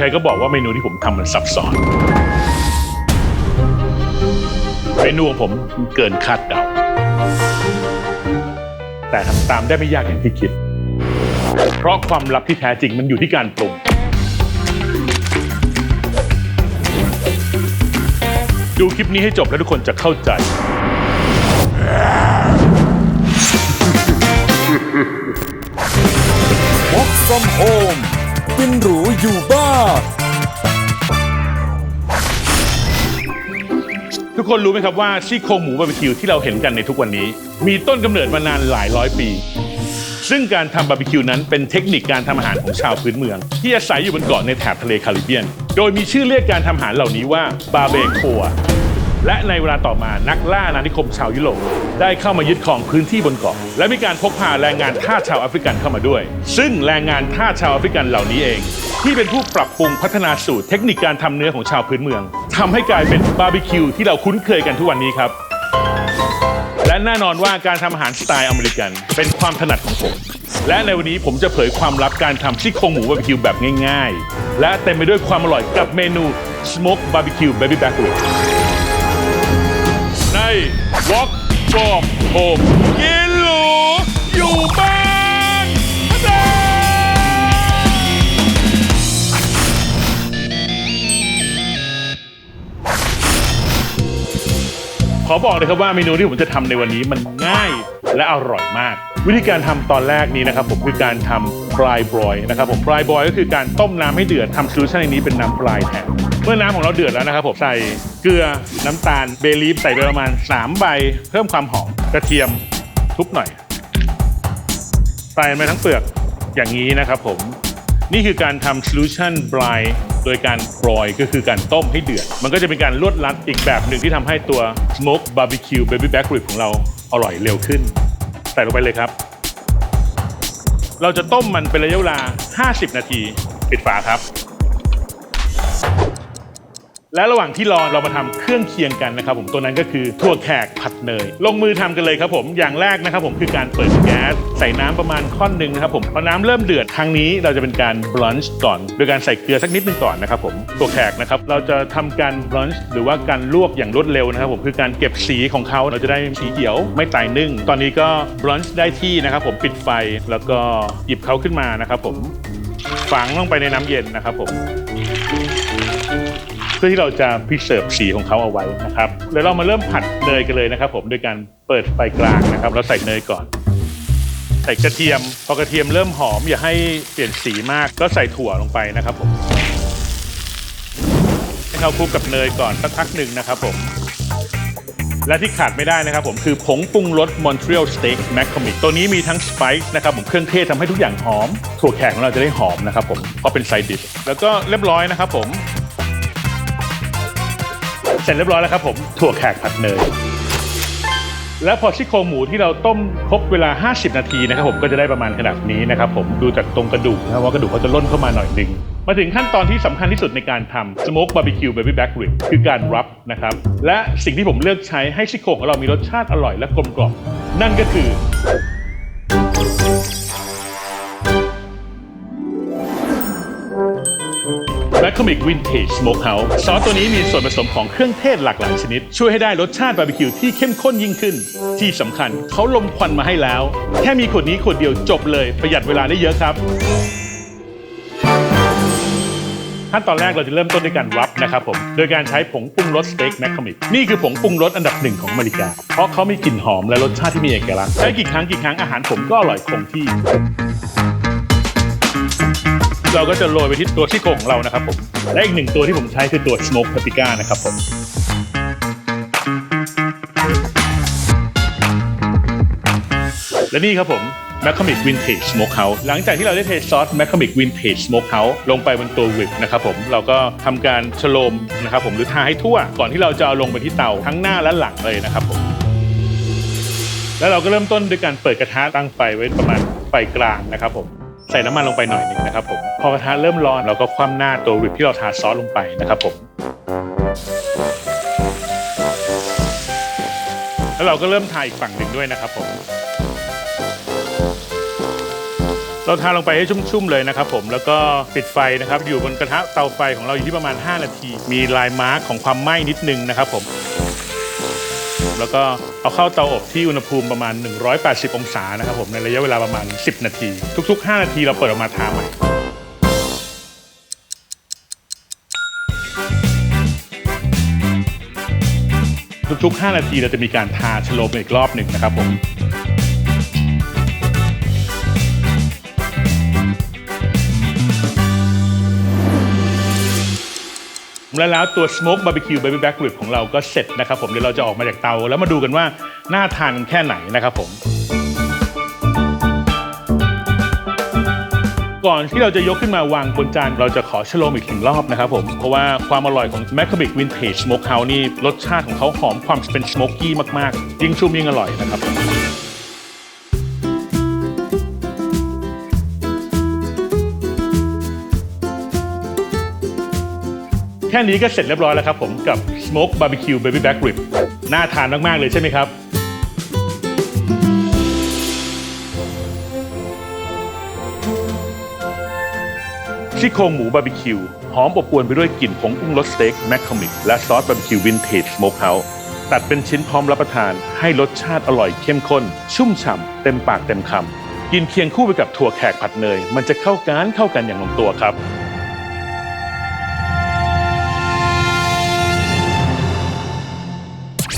ใครๆก็บอกว่าเมนูที่ผมทำมันซับซ้อน เมนูของผมเกินคาดเดา แต่ทำตามได้ไม่ยากอย่างที่คิด เพราะความลับที่แท้จริงมันอยู่ที่การปรุง ดูคลิปนี้ให้จบแล้วทุกคนจะเข้าใจ Work from home กินหรูอยู่บ้านทุกคนรู้ไหมครับว่าซี่โครงหมูบาร์บีคิวที่เราเห็นกันในทุกวันนี้ มีต้นกำเนิดมานานหลายร้อยปี ซึ่งการทำบาร์บีคิวนั้นเป็นเทคนิคการทำอาหารของชาวพื้นเมือง ที่อาศัยอยู่บนเกาะในแถบทะเลคาริบเบียน โดยมีชื่อเรียกการทำอาหารเหล่านี้ว่าบาเบโคว และในเวลาต่อมานักล่าอาณานิคมชาวยุโรปได้เข้ามายึดครองพื้นที่บนเกาะ และมีการพกพาแรงงานทาสชาวแอฟริกันเข้ามาด้วย ซึ่งแรงงานทาสชาวแอฟริกันเหล่านี้เอง ที่เป็นผู้ปรับปรุงพัฒนาสูตรเทคนิคการทำเนื้อของชาวพื้นเมืองทำให้กลายเป็นบาร์บีคิวที่เราคุ้นเคยกันทุกวันนี้ครับและแน่นอนว่าการทำอาหารสไตล์อเมริกัน เป็นความถนัดของผม และในวันนี้ผมจะเผยความลับการทำซี่โครงหมูบาร์บีคิวแบบง่าย ๆ และเต็มไปด้วยความอร่อยกับเมนู Smoke Barbecue Baby Back Rib Walk from Home กินหรูอยู่บ้านพะเจ้าขอบอกเลยครับว่าเมนูที่ผมจะทำในวันนี้มันง่ายและอร่อยมาก วิธีการทำตอนแรกนี้นะครับผมคือการทำ fry broil นะครับผม fry broil ก็คือการต้มน้ำให้เดือดทำซูชันในนี้เป็นน้ำ fry แทนเมื่อน้ำของเราเดือดแล้วนะครับผมใส่ เกลือน้ำตาลเบลีฟใส่ไปประมาณ 3 ใบ เพิ่มความหอมกระเทียมทุบหน่อยใส่ไปทั้งเปลือกอย่างนี้นะครับผม นี่คือการทำ solution brine โดยการโปรยก็คือการต้มให้เดือด มันก็จะเป็นการลวดลัดอีกแบบหนึ่งที่ทำให้ตัว smoke barbecue baby back rib ของเราอร่อยเร็วขึ้น ใส่ลงไปเลยครับ เราจะต้มมันเป็นระยะเวลา 50 นาที ปิดฝาครับ และระหว่างที่รอเรามาทำเครื่องเคียงกันนะครับผมตัวนั้นก็คือถั่วแขกผัดเนย ลงมือทำกันเลยครับผมอย่างแรกนะครับผมคือการเปิดแก๊สใส่น้ำประมาณค่อนหนึ่งนะครับผมพอน้ำเริ่มเดือดครั้งนี้เราจะเป็นการบลันช์ก่อน โดยการใส่เกลือสักนิดนึงก่อนนะครับผมถั่วแขกนะครับเราจะทำการบลันช์หรือว่าการลวกอย่างรวดเร็วนะครับผมคือการเก็บสีของเขาเราจะได้สีเขียวไม่ตายนึ่ง ตอนนี้ก็บลันช์ได้ที่นะครับผมปิดไฟแล้วก็หยิบเขาขึ้นมานะครับผมฝังลงไปในน้ำเย็นนะครับผม พื่อที่เราจะพิเศษสีของเขาเอาไว้นะครับเดี๋ยวเรามาเริ่มผัดเนยกันเลยนะครับ ผมโดยการเปิดไฟกลางนะครับแล้วใส่เนยก่อน ใส่กระเทียม พอกระเทียมเริ่มหอมอย่าให้เปลี่ยนสีมากก็ใส่ถั่วลงไปนะครับผมให้เขาคลุกกับเนยก่อนสักพักหนึ่งนะครับผมและที่ขาดไม่ได้นะครับผมคือผงปรุงรส Montreal Steak McCormick ตัวนี้มีทั้งสไปซ์นะครับผมเครื่องเทศทำให้ทุกอย่างหอม ถั่วแขกของเราจะได้หอมนะครับผมเพราะเป็นไซดิชแล้วก็เรียบร้อยนะครับผม เสร็จเรียบร้อยแล้วครับผมถั่วแขกผัดเนยแล้วพอซี่โครงหมูที่เราต้มครบเวลา 50 นาทีนะครับผมก็จะได้ประมาณขนาดนี้นะครับผมดูจากตรงกระดูกนะว่ากระดูกเขาจะล่นเข้ามาหน่อยนึงมาถึงขั้นตอนที่สำคัญที่สุดในการทำ smoke barbecue baby back rib คือการรับนะครับและสิ่งที่ผมเลือกใช้ให้ซี่โครงของเรามีรสชาติอร่อยและกลมกล่อมนั่นก็คือ แมคคอมิกวินเทจสโมกเฮาส์ซอสตัวนี้มีส่วนผสมของเครื่องเทศหลากหลายชนิด ช่วยให้ได้รสชาติบาร์บีคิวที่เข้มข้นยิ่งขึ้น ที่สำคัญเขาลมควันมาให้แล้ว แค่มีขวดนี้ขวดเดียวจบเลยประหยัดเวลาได้เยอะครับขั้นตอนแรกเราจะเริ่มต้นด้วยการรับนะครับผม โดยการใช้ผงปรุงรสสเต็กแมคคอมิกนี่คือผงปรุงรสอันดับหนึ่งของอเมริกา เพราะเขามีกลิ่นหอมและรสชาติที่มีเอกลักษณ์ใช้กี่ครั้งกี่ครั้งอาหารผมก็อร่อยคงที่ เราก็จะโรยไปที่ตัวซี่โครงของเรานะครับผมและอีกหนึ่งตัวที่ผมใช้คือตัว smoke paprika นะครับผมและนี่ครับผม McCormick Vintage Smokehouse หลังจากที่เราได้เทซอส McCormick Vintage Smokehouse ลงไปบนตัววิปนะครับผมเราก็ทำการชโลมนะครับผมหรือทาให้ทั่ว ก่อนที่เราจะเอาลงไปที่เตาทั้งหน้าและหลังเลยนะครับผมแล้วเราก็เริ่มต้นด้วยการเปิดกระทะตั้งไฟไว้ประมาณไฟกลางนะครับผม ใส่น้ำมันลงไปหน่อยหนึ่งนะครับผมพอกระทะเริ่มร้อนเราก็คว่ำหน้าตัววิปที่เราทาซอสลงไปนะครับผมแล้วเราก็เริ่มทาอีกฝั่งหนึ่งด้วยนะครับผม เราทาลงไปให้ชุ่มๆเลยนะครับผมแล้วก็ปิดไฟนะครับ อยู่บนกระทะเตาไฟของเราอยู่ที่ประมาณ 5 นาที มีลายมาร์กของความไหม้นิดนึงนะครับผม แล้วก็เอาเข้าเตาอบที่อุณหภูมิประมาณ 180 องศานะครับผมในระยะเวลาประมาณ 10 นาที ทุก ๆ 5 นาทีเราเปิดออกมาทาใหม่ทุกๆ 5 นาทีเราจะมีการทาชโลมอีกรอบหนึ่งนะครับผม และแล้วตัว Smoke Barbecue Baby Back Rib ของเราก็เสร็จนะครับผมเดี๋ยวเราจะออกมาจากเตา แล้วมาดูกันว่าน่าทานแค่ไหนนะครับผม ก่อนที่เราจะยกขึ้นมาวางบนจานเราจะขอชโลมอีกหนึ่งรอบนะครับผมเพราะว่าความอร่อยของ m a c a b i c Vintage Smokehouse นี่รสชาติของเขาหอมความเป็นสโมกกี้มากๆ ยิ่งชุ่มยิ่งอร่อยนะครับ แค่นี้ก็เสร็จเรียบร้อยแล้วครับผมกับ Smoke Barbecue Baby Back Rib น่าทานมาก ๆ เลยใช่ไหมครับซี่โครงหมูบาร์บีคิวหอมอบอวนไปด้วยกลิ่นผงปรุงรสสเต็กแมคคามิกและซอสบาร์บีคิววินเทจสโมกเฮาส์ตัดเป็นชิ้นพร้อมรับประทาน ให้รสชาติอร่อยเข้มข้น ชุ่มฉ่ำเต็มปากเต็มคำกินเคียงคู่ไปกับถั่วแขกผัดเนย มันจะเข้ากันเข้ากันอย่างลงตัวครับ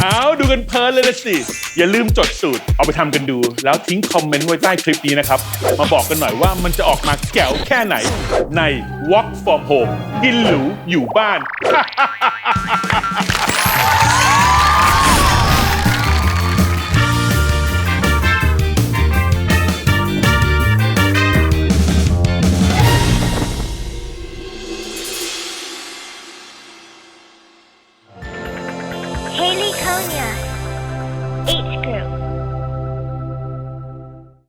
เอาดูกันเพลินเลยนะสิ อย่าลืมจดสูตร เอาไปทำกันดู แล้วทิ้งคอมเมนต์ไว้ใต้คลิปนี้นะครับ มาบอกกันหน่อยว่ามันจะออกมาแก๋วแค่ไหน ใน Walk from Home กินหรูอยู่บ้าน